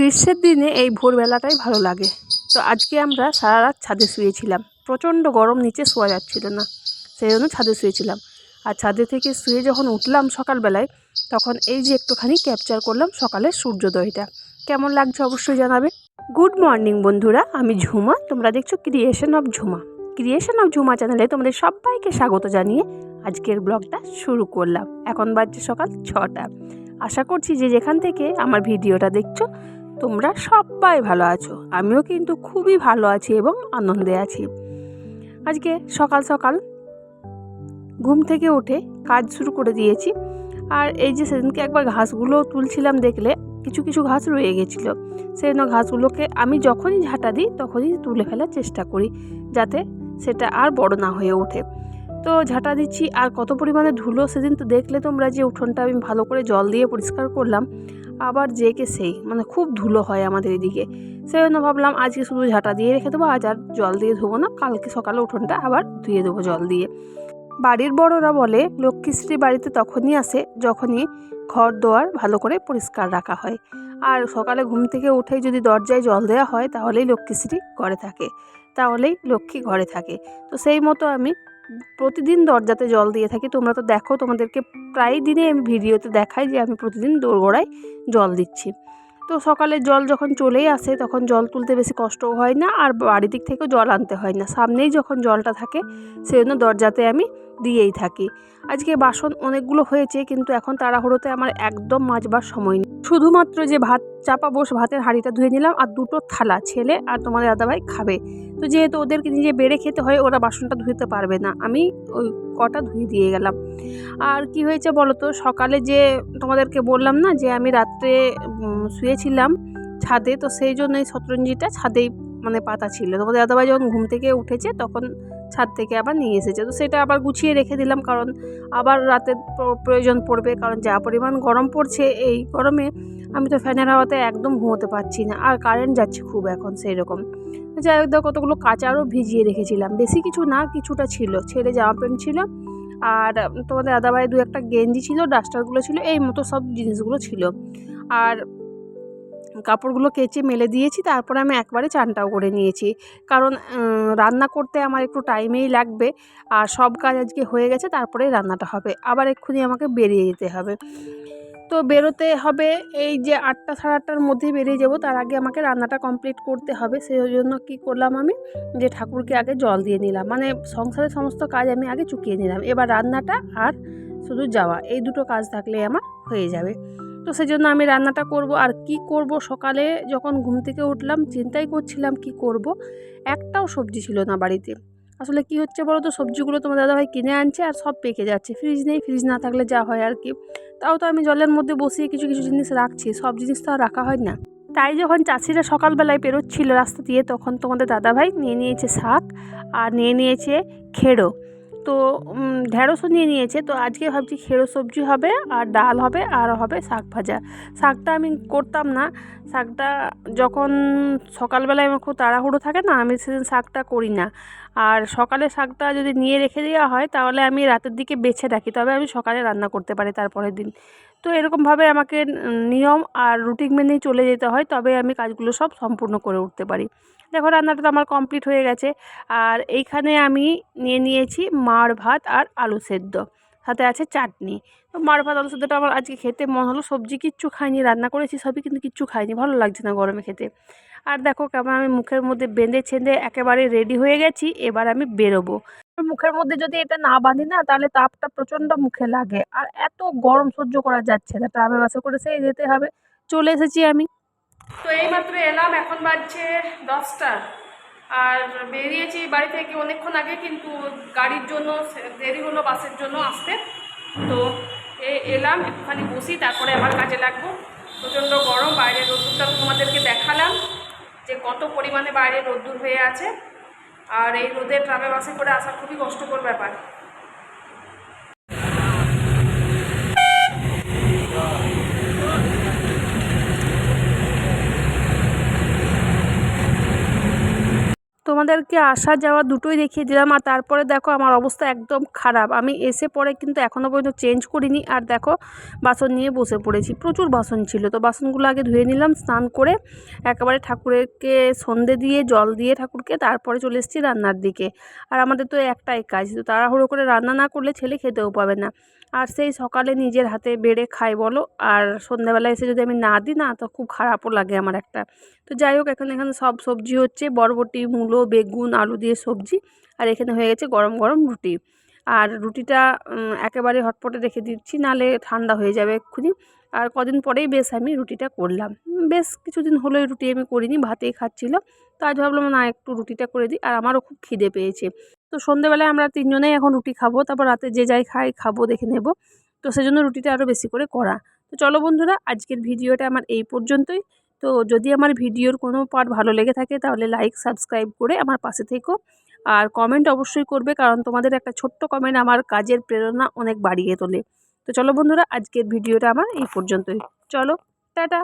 গ্রীষ্মের দিনে এই ভোরবেলাটাই ভালো লাগে। তো আজকে আমরা সারা রাত ছাদে শুয়েছিলাম। প্রচণ্ড গরম, নিচে শোয়া যাচ্ছিল না। সেই জন্য ছাদে শুয়েছিলাম। আর ছাদে থেকে শুয়ে যখন উঠলাম সকালবেলায়, তখন এই যে একটুখানি ক্যাপচার করলাম সকালের সূর্যোদয়টা। কেমন লাগছে অবশ্যই জানাবে। গুড মর্নিং বন্ধুরা। আমি ঝুমা। তোমরা দেখছ creation of Jhuma creation of Jhuma চ্যানেলে তোমাদের সবাইকে স্বাগত জানিয়ে আজকের ব্লগটা শুরু করলাম। এখন বাজছে সকাল ছটা। আশা করছি যে যেখান থেকে আমার ভিডিওটা দেখছ তোমরা সবাই ভালো আছো। আমিও কিন্তু খুবই ভালো আছি এবং আনন্দে আছি। আজকে সকাল সকাল ঘুম থেকে উঠে কাজ শুরু করে দিয়েছি। আর এই যে সেদিনকে একবার ঘাসগুলো তুলছিলাম দেখলে কিছু কিছু ঘাস রয়ে গেছিল। সেই জন্য ঘাসগুলোকে আমি যখনই ঝাঁটা দিই তখনই তুলে ফেলার চেষ্টা করি যাতে সেটা আর বড় না হয়ে ওঠে। তো ঝাঁটা দিচ্ছি আর কত পরিমাণে ধুলো সেদিন তো দেখলে তোমরা যে উঠোনটা আমি ভালো করে জল দিয়ে পরিষ্কার করলাম। আবার যে কে সেই মানে খুব ধুলো হয় আমাদের এদিকে। সেই জন্য ভাবলাম আজকে শুধু ঝাঁটা দিয়ে রেখে দেবো, আজ আর জল দিয়ে ধোবো না, কালকে সকালে উঠোনটা আবার ধুয়ে দেবো জল দিয়ে। বাড়ির বড়রা বলে, লক্ষ্মীশ্রী বাড়িতে তখনই আসে যখনই ঘর দোয়ার ভালো করে পরিষ্কার রাখা হয়। আর সকালে ঘুম থেকে উঠেই যদি দরজায় জল দেওয়া হয়, তাহলেই লক্ষ্মীশ্রী ঘরে থাকে, তাহলেই লক্ষ্মী ঘরে থাকে। তো সেই মতো আমি প্রতিদিন দরজাতে জল দিয়ে থাকি। তোমরা তো দেখো, তোমাদেরকে প্রায় দিনে আমি ভিডিওতে দেখাই যে আমি প্রতিদিন দোরগোড়ায় জল দিচ্ছি। তো সকালে জল যখন চলেই আসে, তখন জল তুলতে বেশি কষ্টও হয় না আর বাড়ি দিক থেকেও জল আনতে হয় না। সামনেই যখন জলটা থাকে, সেজন্য দরজাতে আমি দিয়েই থাকি। আজকে বাসন অনেকগুলো হয়েছে, কিন্তু এখন তাড়াহুড়োতে আমার একদম মাজবার সময় নেই। শুধুমাত্র যে ভাত চাপা বস ভাতের হাঁড়িটা ধুয়ে নিলাম, আর দুটো থালা, ছেলে আর তোমাদের দাদাভাই খাবে। তো যেহেতু ওদেরকে নিজে বেড়ে খেতে হয়, ওরা বাসনটা ধুতে পারবে না। আমি ওই কটা ধুয়ে দিয়ে গেলাম। আর কি হয়েছে বলো তো? সকালে যে তোমাদেরকে বললাম না যে আমি রাত্রে শুয়েছিলাম ছাদে, তো সেই জন্য এই শতরঞ্জিটা ছাদেই মানে পাতা ছিল। তোমাদের দাদাভাই যখন ঘুম থেকে উঠেছে, তখন ছাদ থেকে আবার নিয়ে এসেছে। তো সেটা আবার গুছিয়ে রেখে দিলাম, কারণ আবার রাতে প্রয়োজন পড়বে, কারণ যা পরিমাণ গরম পড়ছে এই গরমে, আমি তো ফ্যানের হাওয়াতে একদম ঘুমোতে পারছি না। আর কারেন্ট যাচ্ছে খুব এখন সেই রকম যাই হোক কতগুলো কাঁচারও ভিজিয়ে রেখেছিলাম। বেশি কিছু না, কিছুটা ছিল। ছেলে জামা প্যান্ট ছিল। আর তোমাদের দাদাভাই দু একটা গেঞ্জি ছিল, ডাস্টারগুলো ছিল, এই মতো সব জিনিসগুলো ছিল। আর কাপড়গুলো কেচে মেলে দিয়েছি, তারপরে আমি একবারে চানটাও করে নিয়েছি। কারণ রান্না করতে আমার একটু টাইমেই লাগবে। আর সব কাজ আজকে হয়ে গেছে তারপরে রান্নাটা হবে। আবার এক্ষুনি আমাকে বেরিয়ে যেতে হবে। তো বেরোতে হবে, এই যে আটটা সাড়ে আটটার মধ্যেই বেরিয়ে যাব, তার আগে আমাকে রান্নাটা কমপ্লিট করতে হবে। সেই জন্য কি করলাম আমি, যে ঠাকুরকে আগে জল দিয়ে নিলাম। মানে সংসারের সমস্ত কাজ আমি আগে চুকিয়ে নিলাম। এবার রান্নাটা আর শুধু যাওয়া, এই দুটো কাজ থাকলে আমার হয়ে যাবে। তো সেই জন্য আমি রান্নাটা করব। আর কি করব? সকালে যখন ঘুম থেকে উঠলাম, চিন্তাই করছিলাম কি করব? একটাও সবজি ছিল না বাড়িতে। আসলে কি হচ্ছে বলো তো সবজিগুলো তোমার দাদাভাই কিনে আনছে আর সব পেকে যাচ্ছে। ফ্রিজ নেই, ফ্রিজ না থাকলে যা হয় আর কি। তাও তো আমি জলের মধ্যে বসিয়ে কিছু কিছু জিনিস রাখছি। সব জিনিস তো আর রাখা হয় না। তাই যখন চাষিরা সকালবেলায় পেরোচ্ছিল রাস্তা দিয়ে, তখন তোমাদের দাদাভাই নিয়ে নিয়েছে শাক আর নিয়ে নিয়েছে খেড়ো। তো ঢেঁড়সও নিয়ে নিয়েছে। তো আজকে ভাবছি খেড়ো সবজি হবে, আর ডাল হবে, আর হবে শাক ভাজা। শাকটা আমি করতাম না। শাকটা যখন সকালবেলায় আমার খুব তাড়াহুড়ো থাকে না, আমি সেদিন শাকটা করি না। আর সকালে শাকটা যদি নিয়ে রেখে দেওয়া হয়, তাহলে আমি রাতের দিকে বেছে রাখি। তবে আমি সকালে রান্না করতে পারি তারপরের দিন। তো এরকমভাবে আমাকে নিয়ম আর রুটিন মেনেই চলে যেতে হয় তবে আমি কাজগুলো সব সম্পূর্ণ করে উঠতে পারি। দেখো রান্নাটা তো আমার কমপ্লিট হয়ে গেছে। আর এইখানে আমি নিয়ে নিয়েছি মাড় ভাত আর আলু সেদ্ধ। সাথে আছে চাটনি। তো মাড় ভাত, আলু সেদ্ধটা আমার আজকে খেতে মন হলো। সবজি কিচ্ছু খাইনি, রান্না করেছি সবই, কিন্তু কিচ্ছু খাইনি। ভালো লাগছে না গরমে খেতে। আর দেখো কেমন আমি মুখের মধ্যে বেঁধে ছেঁধে একেবারে রেডি হয়ে গেছি। এবার আমি বেরোবো। মুখের মধ্যে যদি এটা না বাঁধি না, তাহলে তাপটা প্রচণ্ড মুখে লাগে। আর এত গরম সহ্য করা যাচ্ছে না। ট্রামে বাসে করে সেই যেতে হবে। চলে এসেছি আমি। তো এইমাত্র এলাম, এখন বাজছে দশটা। আর বেরিয়েছি বাড়ি থেকে অনেকক্ষণ আগে, কিন্তু গাড়ির জন্য, দেরি হলো বাসের জন্য আসতে। তো এ, এলাম, একটুখানি বসি, তারপরে আবার কাজে লাগবো। প্রচণ্ড গরম, বাইরের রোদ্দুরটা তোমাদেরকে দেখালাম, যে কত পরিমাণে বাইরে রোদ্দুর হয়ে আছে। আর এই রোদে ট্রামে বাসে করে আসা খুবই কষ্টকর ব্যাপার। তোমাদেরকে আসা যাওয়া দুটোই দেখিয়ে দিলাম। আর তারপরে দেখো আমার অবস্থা একদম খারাপ। আমি এসে পরে কিন্তু এখনও পর্যন্ত চেঞ্জ করিনি। আর দেখো, বাসন নিয়ে বসে পড়েছি। প্রচুর বাসন ছিল। তো বাসনগুলো আগে ধুয়ে নিলাম, স্নান করে একেবারে ঠাকুরকে সন্ধে দিয়ে, জল দিয়ে ঠাকুরকে তারপরে চলে এসেছি রান্নার দিকে। আর আমাদের তো একটাই কাজ। তো তাড়াহুড়ো করে রান্না না করলে ছেলে খেতেও পাবে না। আর সেই সকালে নিজের হাতে বেড়ে খাই বলো। আর সন্ধ্যাবেলা এসে যদি আমি না দিই না, তো খুব খারাপও লাগে আমার একটা। তো যাই হোক, এখন এখানে সব সবজি হচ্ছে। বরবটি, মূলো বেগুন, আলু দিয়ে সবজি, আর এখানে হয়ে গেছে গরম গরম রুটি। আর রুটিটা একেবারে হটপটে রেখে দিচ্ছি, নালে ঠান্ডা হয়ে যাবে এক্ষুনি। আর কদিন পরেই বেশ আমি রুটিটা করলাম। বেশ কিছুদিন হলো এই রুটি আমি করিনি, ভাতেই খাচ্ছিল তো আজ ভাবলাম, না, একটু রুটিটা করে দিই, আর আমারও খুব খিদে পেয়েছে। তো সন্ধেবেলায় আমরা তিনজনেই এখন রুটি খাব, তারপর রাতে যে যাই খাই খাব, দেখে নেব। তো সেজন্য রুটিটা আরও বেশি করে করা। তো চলো বন্ধুরা, আজকের ভিডিওটা আমার এই পর্যন্তই। তো যদি আমার ভিডিওর কোনো পার্ট ভালো লেগে থাকে, তাহলে লাইক সাবস্ক্রাইব করে আমার পাশে থেকো। আর কমেন্ট অবশ্যই করবে, কারণ তোমাদের একটা ছোট্ট কমেন্ট আমার কাজের প্রেরণা অনেক বাড়িয়ে তোলে। তো চলো বন্ধুরা, আজকের ভিডিওটা আমার এই পর্যন্তই। চলো, টাটা!